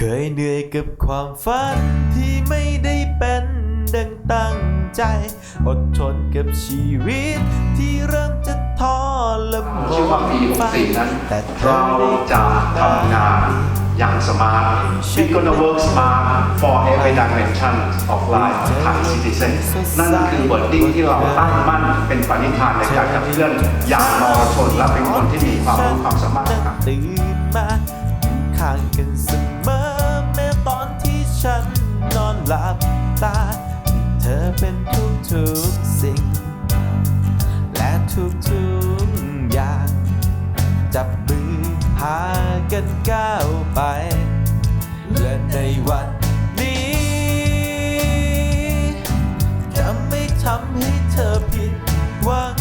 เคยเหนื่อยกับความฝันที่ไม่ได้เป็นดังตั้งใจ อดทนกับชีวิตที่เริ่มจะท้อละหมเชื่อว่าปี64นั้นเราจะทำงานอย่างสมาร์ท we gonna work smart for every dimension of life of Thai citizen นั่นคือ wording ที่เราตั้งมั่นเป็นปณิธานในการขับเคลื่อนอย่างนรชนและเป็นคนที่มีความรู้ความสามารถครับ หลับตาเธอเป็นทุกทุกสิ่ง และทุกทุกอย่าง จับมือพากันก้าวไป และในวันนี้ จะไม่ทำให้เธอผิดหวัง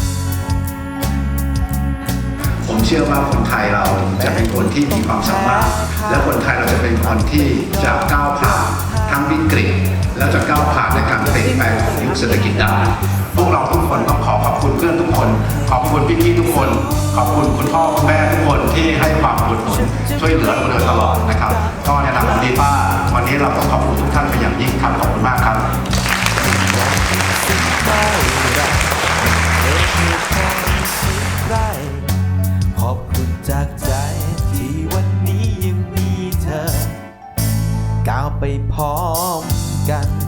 ผมเชื่อว่าคนไทยเราจะเป็นคนที่มีความสามารถ และคนไทยเราจะเป็นคนที่จะก้าวผ่าน วิกฤต แล้วจะก้าวผ่านในการเปลี่ยนแปลงของยุคเศรษฐกิจได้พวกเราทุกคนต้องขอขอบคุณเพื่อนทุกคน ขอบคุณพี่ๆทุกคน ขอบคุณคุณพ่อคุณแม่ทุกคนที่ให้ความอุดหนุนช่วยเหลือเรามาโดยตลอด ไปพร้อมกัน